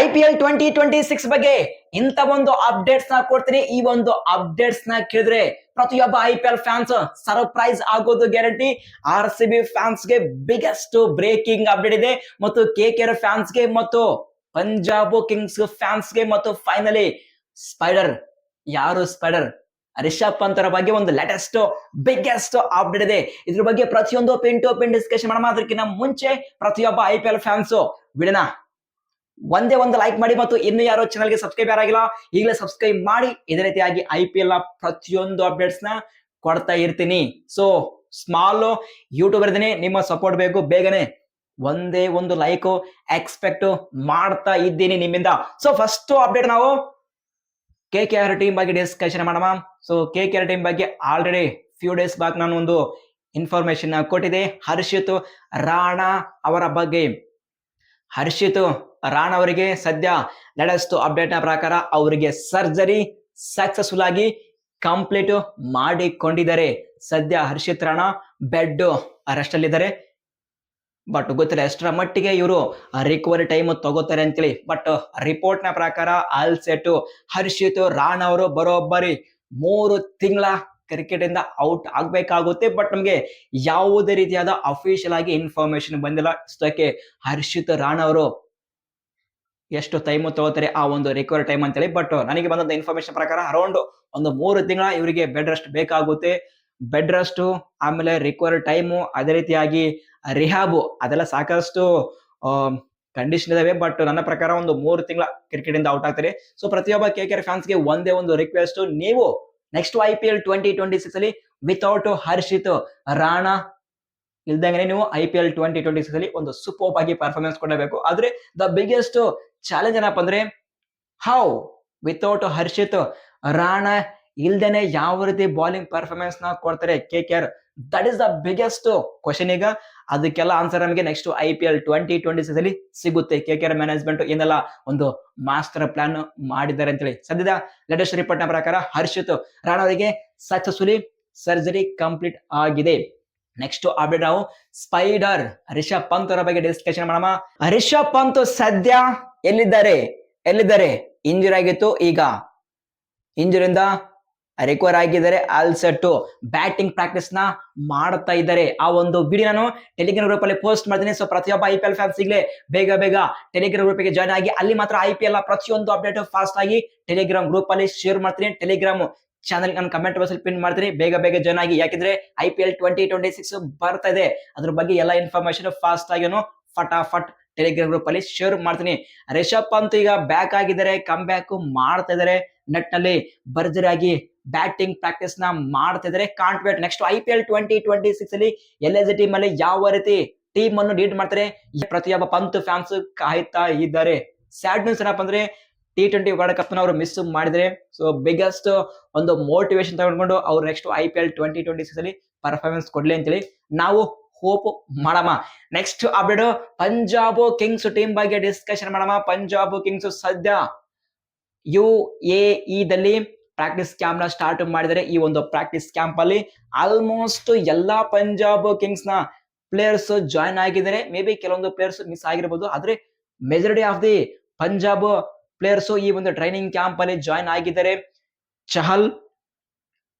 I P L twenty twenty six ಬಗ್ಗೆ ಇಂಥ ಒಂದು ಅಪ್ಡೇಟ್ಸ್ನ ಕೊಡ್ತೀನಿ. ಈ ಒಂದು ಅಪ್ಡೇಟ್ಸ್ನ ಕೇಳಿದ್ರೆ ಪ್ರತಿಯೊಬ್ಬ I P L fans surprise ಆಗೋದು ಗ್ಯಾರಂಟಿ ಆರ್ ಸಿ ಬಿ ಫ್ಯಾನ್ಸ್ಗೆ ಬಿಗ್ಗೆಸ್ಟ್ ಬ್ರೇಕಿಂಗ್ ಅಪ್ಡೇಟ್ ಇದೆ. ಮತ್ತು ಕೆ ಕೆ ಫ್ಯಾನ್ಸ್ಗೆ ಮತ್ತು ಪಂಜಾಬ್ ಕಿಂಗ್ಸ್ ಫ್ಯಾನ್ಸ್ಗೆ ಮತ್ತು ಫೈನಲಿ ಸ್ಪೈಡರ್ ಯಾರು ಸ್ಪೈಡರ್ ರಿಷಬ್ ಪಂತರ ಬಗ್ಗೆ ಒಂದು ಲೇಟೆಸ್ಟ್ ಬಿಗ್ಗೆಸ್ಟ್ ಅಪ್ಡೇಟ್ ಇದೆ. ಇದ್ರ ಬಗ್ಗೆ ಪ್ರತಿಯೊಂದು ಪಿನ್ ಟು ಪಿನ್ ಡಿಸ್ಕಷನ್ ಮಾಡೋಣ. ಅದಕ್ಕಿಂತ ಮುಂಚೆ ಪ್ರತಿಯೊಬ್ಬ ಐ ಪಿ ಎಲ್ ಫ್ಯಾನ್ಸ್ ವಿಡಿಯೋನ ಒಂದೇ ಒಂದು ಲೈಕ್ ಮಾಡಿ ಮತ್ತು ಇನ್ನು ಯಾರೋ ಚಾನಲ್ಗೆ ಸಬ್ಸ್ಕ್ರೈಬ್ ಯಾರಾಗಿಲ್ಲ ಈಗಲೇ ಸಬ್ಸ್ಕ್ರೈಬ್ ಮಾಡಿ. ಇದೇ ರೀತಿಯಾಗಿ ಐ ಪಿ ಎಲ್ನ ಪ್ರತಿಯೊಂದು ಅಪ್ಡೇಟ್ಸ್ನ ಕೊಡ್ತಾ ಇರ್ತೀನಿ. ಸೊ ಸ್ಮಾಲ್ ಯೂಟ್ಯೂಬರ್ ಇದೀನಿ, ನಿಮ್ಮ ಸಪೋರ್ಟ್ ಬೇಕು. ಬೇಗನೆ ಒಂದೇ ಒಂದು ಲೈಕ್ ಎಕ್ಸ್ಪೆಕ್ಟ್ ಮಾಡ್ತಾ ಇದ್ದೀನಿ ನಿಮ್ಮಿಂದ. ಸೊ ಫಸ್ಟ್ ಅಪ್ಡೇಟ್ ನಾವು ಕೆ ಕೆ ಆರ್ ಟೀಮ್ ಬಗ್ಗೆ ಡಿಸ್ಕಷನ್ ಮಾಡೋಣ. So K K R team ಬಗ್ಗೆ ಆಲ್ರೆಡಿ ಫ್ಯೂ ಡೇಸ್ ಬ್ಯಾಕ್ ನಾನು ಒಂದು ಇನ್ಫಾರ್ಮೇಶನ್ ಕೊಟ್ಟಿದೆ ಹರ್ಷಿತ್ ರಾಣಾ ಅವರ ಬಗ್ಗೆ. ಹರ್ಷಿತ್ ರಾಣಾ ಅವರಿಗೆ ಸದ್ಯ ಲೇಟೆಸ್ಟ್ ಅಪ್ಡೇಟ್ನ ಪ್ರಕಾರ ಅವರಿಗೆ ಸರ್ಜರಿ ಸಕ್ಸಸ್ಫುಲ್ ಆಗಿ ಕಂಪ್ಲೀಟ್ ಮಾಡಿಕೊಂಡಿದ್ದಾರೆ. ಸದ್ಯ ಹರ್ಷಿತ್ ರಾಣ ಬೆಡ್ ಅರೆಸ್ಟ್ ಅಲ್ಲಿದ್ದಾರೆ ಬಟ್ ಗೊತ್ತಿಲ್ಲ ಎಷ್ಟರ ಮಟ್ಟಿಗೆ ಇವರು ರಿಕವರಿ ಟೈಮ್ ತಗೋತಾರೆ ಅಂತೇಳಿ. ಬಟ್ ರಿಪೋರ್ಟ್ನ ಪ್ರಕಾರ ಆಲ್ ಸೆಟ್ ಹರ್ಷಿತ್ ರಾಣ್ ಅವರು ಬರೋಬ್ಬರಿ ಮೂರು ತಿಂಗಳ ಕ್ರಿಕೆಟ್ ಇಂದ ಔಟ್ ಆಗ್ಬೇಕಾಗುತ್ತೆ. ಬಟ್ ನಮಗೆ ಯಾವುದೇ ರೀತಿಯಾದ ಅಫಿಷಿಯಲ್ ಆಗಿ ಇನ್ಫಾರ್ಮೇಶನ್ ಬಂದಿಲ್ಲ. ಇಷ್ಟಕ್ಕೆ ಹರ್ಷಿತ್ ರಾಣ್ ಅವರು ಎಷ್ಟು ಟೈಮ್ ತಗೋತಾರೆ ಆ ಒಂದು ರಿಕವರಿ ಟೈಮ್ ಅಂತೇಳಿ. ಬಟ್ ನನಗೆ ಬಂದಂತ ಇನ್ಫಾರ್ಮೇಶನ್ ಪ್ರಕಾರ ಅರೌಂಡ್ ಒಂದು ಮೂರು ತಿಂಗಳ ಇವರಿಗೆ ಬೆಡ್ ರೆಸ್ಟ್ ಬೇಕಾಗುತ್ತೆ. ಬೆಡ್ ರೆಸ್ಟ್ ಆಮೇಲೆ ರಿಕವರಿ ಟೈಮು ಅದೇ ರೀತಿಯಾಗಿ ರಿಹಾಬು ಅದೆಲ್ಲ ಸಾಕಷ್ಟು ಕಂಡೀಷನ್ ಇದಾವೆ. ಬಟ್ ನನ್ನ ಪ್ರಕಾರ ಒಂದು ಮೂರು ತಿಂಗಳ ಕ್ರಿಕೆಟ್ ಇಂದ ಔಟ್ ಆಗ್ತಾರೆ. ಸೊ ಪ್ರತಿಯೊಬ್ಬ ಕೆ ಕೆ ಫ್ಯಾನ್ಸ್ಗೆ ಒಂದೇ ಒಂದು ರಿಕ್ವೆಸ್ಟ್ ನೀವು next I P L twenty twenty six ಅಲ್ಲಿ ವಿತೌಟ್ ಹರ್ಷಿತ್, ರಾಣಾ ಇಲ್ದಂಗೆ ನೀವು I P L twenty twenty six ಅಲ್ಲಿ ಒಂದು ಸೂಪರ್ ಆಗಿ ಪರ್ಫಾರ್ಮೆನ್ಸ್ ಕೊಡಬೇಕು. ಆದ್ರೆ ದ ಬಿಗ್ಗೆಸ್ಟ್ ಚಾಲೆಂಜ್ ಏನಪ್ಪ ಅಂದ್ರೆ ಹೌ ವಿತೌಟ್ ಹರ್ಷಿತ್, ರಾಣಾ ಇಲ್ದೇನೆ ಯಾವ ರೀತಿ ಬಾಲಿಂಗ್ ಪರ್ಫಾರ್ಮೆನ್ಸ್ನ ಕೊಡ್ತಾರೆ K K R that is the biggest question ಈಗ. ಅದಕ್ಕೆಲ್ಲ ಆನ್ಸರ್ ನಮಗೆ next I P L twenty twenty six ಅಲ್ಲಿ ಸಿಗುತ್ತೆ. ಕೆ ಕೆ ಆರ್ ಮ್ಯಾನೇಜ್ಮೆಂಟ್ ಏನೆಲ್ಲ ಒಂದು ಮಾಸ್ಟರ್ ಪ್ಲಾನ್ ಮಾಡಿದ್ದಾರೆ ಅಂತೇಳಿ. ಸದ್ಯದ ಲೇಟೆಸ್ಟ್ ರಿಪೋರ್ಟ್ನ ಪ್ರಕಾರ ಹರ್ಷಿತ್, ರಾಣಾ ಅವರಿಗೆ ಸಕ್ಸಸ್ಫುಲಿ ಸರ್ಜರಿ ಕಂಪ್ಲೀಟ್ ಆಗಿದೆ. ನೆಕ್ಸ್ಟ್ ಅಪ್ಡೇಟ್ ನಾವು ಸ್ಪೈಡರ್ ರಿಷಬ್ ಪಂತ್ ಅವರ ಬಗ್ಗೆ ಡಿಸ್ಕಶನ್ ಮಾಡೋಣ. ರಿಷಬ್ ಪಂತ್ ಸದ್ಯ ಎಲ್ಲಿದ್ದಾರೆ? ಎಲ್ಲಿದ್ದಾರೆ? ಇಂಜುರಿ ಆಗಿತ್ತು. ಈಗ ಇಂಜುರಿಯಿಂದ ರಿಕವರ್ ಆಗಿದ್ದಾರೆ. ಆಲ್ ಸೆಟ್ ಬ್ಯಾಟಿಂಗ್ ಪ್ರಾಕ್ಟೀಸ್ನ ಮಾಡ್ತಾ ಇದ್ದಾರೆ. ಆ ಒಂದು ವಿಡಿಯೋ ನಾನು ಟೆಲಿಗ್ರಾಮ್ ಗ್ರೂಪ್ ಅಲ್ಲಿ ಪೋಸ್ಟ್ ಮಾಡ್ತೀನಿ. ಸೊ ಪ್ರತಿಯೊಬ್ಬ ಐ ಪಿ ಎಲ್ ಫ್ಯಾನ್ಸ್ ಬೇಗ ಬೇಗ ಟೆಲಿಗ್ರಾಮ್ ಗ್ರೂಪ್ಗೆ ಜಾಯ್ನ್ ಆಗಿ ಅಲ್ಲಿ ಮಾತ್ರ ಐ ಪಿ ಎಲ್ ಪ್ರತಿಯೊಂದು ಅಪ್ಡೇಟ್ ಫಾಸ್ಟ್ ಆಗಿ ಟೆಲಿಗ್ರಾಮ್ ಗ್ರೂಪ್ ಅಲ್ಲಿ ಶೇರ್ ಮಾಡ್ತೀನಿ. ಟೆಲಿಗ್ರಾಮ್ ಚಾನಲ್ ನಾನು ಕಮೆಂಟ್ ಬಾಕ್ಸ್ ಪಿನ್ ಮಾಡ್ತೀನಿ. ಬೇಗ ಬೇಗ ಜಾಯ್ನ್ ಆಗಿ. ಯಾಕಂದ್ರೆ I P L twenty twenty six ಬರ್ತಾ ಇದೆ. ಅದ್ರ ಬಗ್ಗೆ ಎಲ್ಲ ಇನ್ಫಾರ್ಮೇಶನ್ ಫಾಸ್ಟ್ ಆಗೇನು ಫಟಾಫಟ್ ಟೆಲಿಗ್ರಾಮ್ ಗ್ರೂಪ್ ಅಲ್ಲಿ ಶೇರ್ ಮಾಡ್ತೀನಿ. ರಿಷಬ್ ಪಂತ್ ಈಗ ಬ್ಯಾಕ್ ಆಗಿದ್ದಾರೆ. ಕಮ್ ಬ್ಯಾಕ್ ಮಾಡ್ತಾ ಇದಾರೆ ನೆಟ್ನಲ್ಲಿ ಬ್ಯಾಟಿಂಗ್ ಪ್ರಾಕ್ಟೀಸ್ನ ಮಾಡ್ತಾ ಇದಾರೆ can't wait next I P L twenty twenty six ಅಲ್ಲಿ ಎಲ್ ಎಸ್ ಟೀಮ್ ಅಲ್ಲಿ ಯಾವ ರೀತಿ ಟೀಮ್ ಅನ್ನು ಲೀಡ್ ಮಾಡ್ತಾರೆ. ಪ್ರತಿಯೊಬ್ಬ ಪಂತ್ ಫ್ಯಾನ್ಸ್ ಕಾಯ್ತಾ ಇದ್ದಾರೆ. ಸ್ಯಾಡ್ ನ್ಯೂಸ್ ಏನಪ್ಪ ಅಂದ್ರೆ ಟಿ ಟ್ವೆಂಟಿ ವರ್ಲ್ಡ್ ಕಪ್ ಅವರು ಮಿಸ್ ಮಾಡಿದ್ರೆ ಸೊ ಬಿಗ್ಗೆಸ್ಟ್ ಒಂದು ಮೋಟಿವೇಶನ್ ತಗೊಂಡ್ಕೊಂಡು ಅವ್ರು next I P L twenty twenty six ಅಲ್ಲಿ ಪರ್ಫಾರ್ಮೆನ್ಸ್ ಕೊಡ್ಲಿ ಅಂತೇಳಿ ನಾವು ಹೋಪ್ ಮಾಡಮ್ಮ. Next update Punjab Kings team ಬಗ್ಗೆ ಡಿಸ್ಕಷನ್ ಮಾಡಮ್ಮ. ಪಂಜಾಬ್ ಕಿಂಗ್ಸ್ ಸದ್ಯ ಯು ಎ ಇದಲ್ಲಿ ಪ್ರಾಕ್ಟೀಸ್ ಕ್ಯಾಂಪ್ನ ಸ್ಟಾರ್ಟ್ ಮಾಡಿದರೆ ಈ ಒಂದು ಪ್ರಾಕ್ಟೀಸ್ ಕ್ಯಾಂಪ್ ಅಲ್ಲಿ ಆಲ್ಮೋಸ್ಟ್ ಎಲ್ಲಾ ಪಂಜಾಬ್ ಕಿಂಗ್ಸ್ನ ಪ್ಲೇಯರ್ಸ್ ಜಾಯ್ನ್ ಆಗಿದ್ದಾರೆ. ಮೇ ಬಿ ಕೆಲವೊಂದು ಪ್ಲೇಯರ್ಸ್ ಮಿಸ್ ಆಗಿರ್ಬೋದು, ಆದ್ರೆ majority of the Punjab players ಈ ಒಂದು ಟ್ರೈನಿಂಗ್ ಕ್ಯಾಂಪ್ ಅಲ್ಲಿ ಜಾಯ್ನ್ ಆಗಿದ್ದಾರೆ. ಚಹಲ್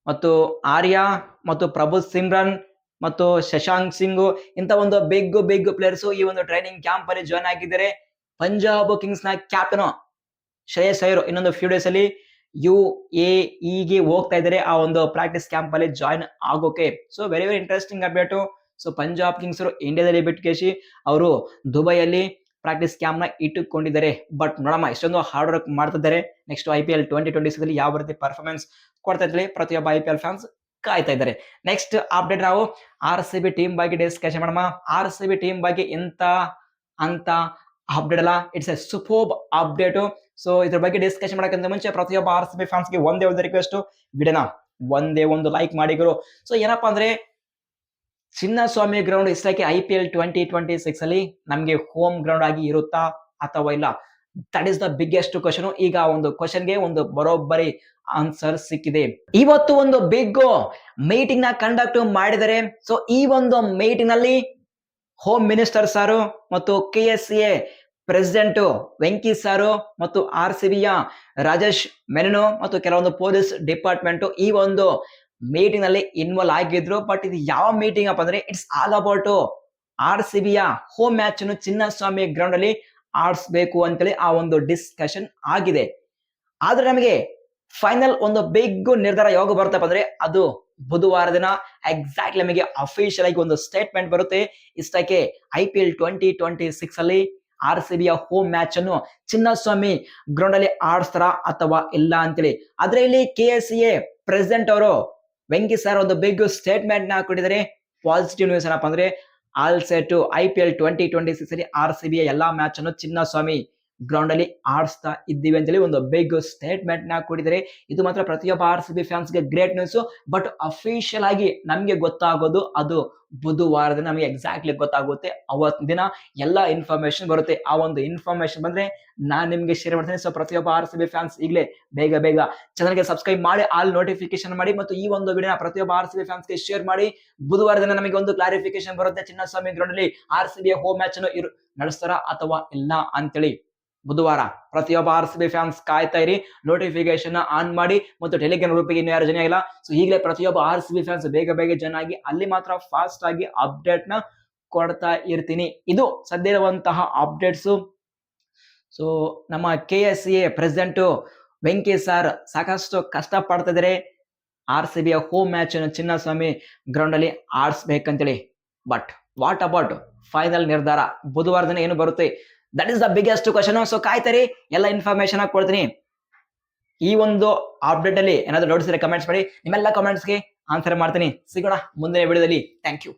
ಮತ್ತು ಆರ್ಯ ಮತ್ತು ಪ್ರಭು ಸಿಮ್ರನ್ ಮತ್ತು ಶಶಾಂಕ್ ಸಿಂಗ್ ಇಂತ ಒಂದು ಬಿಗ್ ಬಿಗ್ ಪ್ಲೇಯರ್ಸ್ ಈ ಒಂದು ಟ್ರೈನಿಂಗ್ ಕ್ಯಾಂಪ್ ಅಲ್ಲಿ ಜಾಯ್ನ್ ಆಗಿದ್ದಾರೆ. ಪಂಜಾಬ್ ಕಿಂಗ್ಸ್ನ ಕ್ಯಾಪ್ಟನ್ ಶ್ರೇಯಸ್ ಅಯ್ಯರ್ ಇನ್ನೊಂದು ಫ್ಯೂ ಡೇಸ್ ಅಲ್ಲಿ ಯು ಎ ಇಗೆ ಹೋಗ್ತಾ ಇದ್ದಾರೆ ಆ ಒಂದು ಪ್ರಾಕ್ಟೀಸ್ ಕ್ಯಾಂಪ್ ಅಲ್ಲಿ ಜಾಯ್ನ್ ಆಗೋಕೆ. So very very interesting update so Punjab Kings ಇಂಡಿಯಾದಲ್ಲಿ ಬಿಟ್ಕೇಶಿ ಅವರು ದುಬೈಯಲ್ಲಿ ಪ್ರಾಕ್ಟೀಸ್ ಕ್ಯಾಮ್ನ ಇಟ್ಟುಕೊಂಡಿದ್ದಾರೆ. ಬಟ್ ನೋಡಮ್ಮ, ಇಷ್ಟೊಂದು ಹಾರ್ಡ್ ವರ್ಕ್ ಮಾಡ್ತಿದ್ದಾರೆ. Next I P L twenty twenty six ಯಾವ ರೀತಿ ಪರ್ಫಾರ್ಮೆನ್ಸ್ ಕೊಡ್ತಾ ಇದ್ದಾರೆ ಪ್ರತಿಯೊಬ್ಬ ಐ ಪಿ ಎಲ್ ಫ್ಯಾನ್ಸ್ ಕಾಯ್ತಾ ಇದ್ದಾರೆ. ನೆಕ್ಸ್ಟ್ ಅಪ್ಡೇಟ್ ನಾವು ಆರ್ ಸಿ ಬಿ ಟೀಮ್ ಬಗ್ಗೆ ಡಿಸ್ಕಷನ್ ಮಾಡಮ್ಮ ಆರ್ ಸಿ ಬಿ ಟೀಮ್ ಬಗ್ಗೆ ಎಂತ ಅಂತ ಅಪ್ಡೇಟ್ ಅಲ್ಲ. It's a superb update so ಇದ್ರ ಬಗ್ಗೆ ಡಿಸ್ಕಷನ್ ಮಾಡೋಕ್ಕಿಂತ ಮುಂಚೆ ಪ್ರತಿಯೊಬ್ಬ ಆರ್ ಸಿ ಬಿ ಫ್ಯಾನ್ಸ್ಗೆ ಒಂದೇ ಒಂದು ರಿಕ್ವೆಸ್ಟ್ ವಿಡಿಯೋನ ಒಂದೇ ಒಂದು ಲೈಕ್ ಮಾಡಿದ್ರು ಸೊ ಏನಪ್ಪಾ ಅಂದ್ರೆ ಚಿನ್ನಸ್ವಾಮಿ ಗ್ರೌಂಡ್ ಇಷ್ಟಕ್ಕೆ I P L twenty twenty six ಅಲ್ಲಿ ನಮ್ಗೆ ಹೋಮ್ ಗ್ರೌಂಡ್ ಆಗಿ ಇರುತ್ತಾ ಅಥವಾ ಇಲ್ಲ? That is the biggest question ಈಗ ಒಂದು ಕ್ವಶನ್ಗೆ ಒಂದು ಬರೋಬ್ಬರಿ ಆನ್ಸರ್ ಸಿಕ್ಕಿದೆ. ಇವತ್ತು ಒಂದು ಬಿಗ್ ಮೀಟಿಂಗ್ನ ಕಂಡಕ್ಟ್ ಮಾಡಿದರೆ ಸೊ ಈ ಒಂದು ಮೀಟಿಂಗ್ನಲ್ಲಿ ಹೋಮ್ ಮಿನಿಸ್ಟರ್ ಸಾರು ಮತ್ತು K S A president Venky sir ಮತ್ತು ಆರ್ ಸಿ ಬಿಯ ರಾಜೇಶ್ ಮೆನನು ಮತ್ತು ಕೆಲವೊಂದು ಪೊಲೀಸ್ ಡಿಪಾರ್ಟ್ಮೆಂಟ್ ಈ ಒಂದು ಮೀಟಿಂಗ್ನಲ್ಲಿ ಇನ್ವಾಲ್ವ್ ಆಗಿದ್ರು ಬಟ್ ಇದು ಯಾವ ಮೀಟಿಂಗ್ ಅಪ್ಪ ಅಂದ್ರೆ it's all about R C ಬಿಯ home match ಅನ್ನು ಚಿನ್ನಸ್ವಾಮಿ ಗ್ರೌಂಡ್ ಅಲ್ಲಿ ಆಡಿಸ್ಬೇಕು ಅಂತೇಳಿ ಆ ಒಂದು ಡಿಸ್ಕಷನ್ ಆಗಿದೆ. ಆದ್ರೆ ನಮಗೆ ಫೈನಲ್ ಒಂದು ಬಿಗ್ ನಿರ್ಧಾರ ಯಾವಾಗ ಬರುತ್ತಪ್ಪ ಅಂದ್ರೆ, ಅದು ಬುಧವಾರ ದಿನ. ಎಕ್ಸಾಕ್ಟ್ಲಿ ನಮಗೆ ಅಫಿಷಿಯಲ್ ಆಗಿ ಒಂದು ಸ್ಟೇಟ್ಮೆಂಟ್ ಬರುತ್ತೆ. ಇಷ್ಟಕ್ಕೆ I P L twenty twenty six ಅಲ್ಲಿ ಆರ್ ಸಿ ಬಿಯ ಹೋಮ್ ಮ್ಯಾಚ್ ಅನ್ನು ಚಿನ್ನಸ್ವಾಮಿ ಗ್ರೌಂಡ್ ಅಲ್ಲಿ ಆಡಿಸ್ತಾರ ಅಥವಾ ಇಲ್ಲ ಅಂತೇಳಿ. ಆದ್ರೆ ಇಲ್ಲಿ K S C A president ಅವರು ವೆಂಕಿ ಸರ್ ಒಂದು ಬಿಗ್ ಸ್ಟೇಟ್ಮೆಂಟ್ನ ಕೊಟ್ಟಿದ್ದಾರೆ. ಪಾಸಿಟಿವ್ ನ್ಯೂಸ್ ಏನಪ್ಪ ಅಂದ್ರೆ all set I P L twenty twenty six ಅಲ್ಲಿ ಆರ್ ಸಿ ಬಿ ಎಲ್ಲಾ ಮ್ಯಾಚ್ ಅನ್ನು ಚಿನ್ನಸ್ವಾಮಿ ಗ್ರೌಂಡ್ ಅಲ್ಲಿ ಆಡಿಸ್ತಾ ಇದ್ದೀವಿ ಅಂತೇಳಿ ಒಂದು ಬಿಗ್ ಸ್ಟೇಟ್ಮೆಂಟ್ನ ಕೊಟ್ಟಿದ್ದಾರೆ. ಇದು ಮಾತ್ರ ಪ್ರತಿಯೊಬ್ಬ ಆರ್ ಸಿ ಬಿ ಫ್ಯಾನ್ಸ್ಗೆ ಗ್ರೇಟ್ ನ್ಯೂಸ್ ಬಟ್ ಅಫಿಷಿಯಲ್ ಆಗಿ ನಮ್ಗೆ ಗೊತ್ತಾಗೋದು ಅದು ಬುಧವಾರದ ನಮಗೆ ಎಕ್ಸಾಕ್ಟ್ಲಿ ಗೊತ್ತಾಗುತ್ತೆ. ಅವತ್ತಿನ ದಿನ ಎಲ್ಲ ಇನ್ಫಾರ್ಮೇಶನ್ ಬರುತ್ತೆ. ಆ ಒಂದು ಇನ್ಫಾರ್ಮೇಶನ್ ಬಂದ್ರೆ ನಾನು ನಿಮ್ಗೆ ಶೇರ್ ಮಾಡ್ತೀನಿ. ಸೊ ಪ್ರತಿಯೊಬ್ಬ ಆರ್ ಸಿ ಬಿ ಫ್ಯಾನ್ಸ್ ಈಗಲೇ ಬೇಗ ಬೇಗ ಚಾನಲ್ಗೆ ಸಬ್ಸ್ಕ್ರೈಬ್ ಮಾಡಿ ಆಲ್ ನೋಟಿಫಿಕೇಶನ್ ಮಾಡಿ ಮತ್ತು ಈ ಒಂದು ವಿಡಿಯೋನ ಪ್ರತಿಯೊಬ್ಬ ಆರ್ ಸಿ ಬಿ ಫ್ಯಾನ್ಸ್ಗೆ ಶೇರ್ ಮಾಡಿ. ಬುಧವಾರ ದಿನ ನಮಗೆ ಒಂದು ಕ್ಲಾರಿಫಿಕೇಶನ್ ಬರುತ್ತೆ. ಚಿನ್ನಸ್ವಾಮಿ ಗ್ರೌಂಡ್ ಅಲ್ಲಿ R C B home match ಅನ್ನು ನಡೆಸ್ತಾರ ಅಥವಾ ಇಲ್ಲ ಅಂತೇಳಿ. ಬುಧವಾರ ಪ್ರತಿಯೊಬ್ಬ ಆರ್ ಸಿ ಬಿ ಫ್ಯಾನ್ಸ್ ಕಾಯ್ತಾ ಇರಿ. ನೋಟಿಫಿಕೇಶನ್ ಆನ್ ಮಾಡಿ ಮತ್ತು ಟೆಲಿಗ್ರಾಮ್ ಗ್ರೂಪಿಗೆ ಇನ್ನೂ ಯಾರು ಜನ ಇಲ್ಲ ಸೊ ಈಗಲೇ ಪ್ರತಿಯೊಬ್ಬ ಆರ್ ಸಿ ಬಿ ಫ್ಯಾನ್ಸ್ ಬೇಗ ಬೇಗ ಜನ ಆಗಿ ಅಲ್ಲಿ ಮಾತ್ರ ಫಾಸ್ಟ್ ಆಗಿ ಅಪ್ಡೇಟ್ನ ಕೊಡ್ತಾ ಇರ್ತೀನಿ. ಇದು ಸದ್ಯ ಇರುವಂತಹ ಅಪ್ಡೇಟ್ಸ್ ಸೊ ನಮ್ಮ K S A president Venky sir ಸಾಕಷ್ಟು ಕಷ್ಟ ಪಡ್ತಾ ಆರ್ ಸಿ ಬಿಯ ಹೋಮ್ ಮ್ಯಾಚ್ ಚಿನ್ನಸ್ವಾಮಿ ಗ್ರೌಂಡ್ ಅಲ್ಲಿ ಆಡಿಸ್ಬೇಕಂತೇಳಿ. ಬಟ್ ವಾಟ್ ಅಬೌಟ್ ಫೈನಲ್ ನಿರ್ಧಾರ? ಬುಧವಾರ ದಿನ ಏನು ಬರುತ್ತೆ? That is the biggest question so ಕಾಯ್ತರಿ, ಎಲ್ಲ ಇನ್ಫಾರ್ಮೇಶನ್ ಕೊಡ್ತೀನಿ. ಈ ಒಂದು ಅಪ್ಡೇಟ್ ಅಲ್ಲಿ ಏನಾದ್ರು ನೋಡಿಸಿದ್ರೆ ಕಮೆಂಟ್ಸ್ ಮಾಡಿ. ನಿಮ್ಮೆಲ್ಲ ಕಮೆಂಟ್ಸ್ಗೆ ಆನ್ಸರ್ ಮಾಡ್ತೀನಿ. ಸಿಗೋಣ ಮುಂದಿನ ವಿಡಿಯೋದಲ್ಲಿ ಥ್ಯಾಂಕ್ ಯು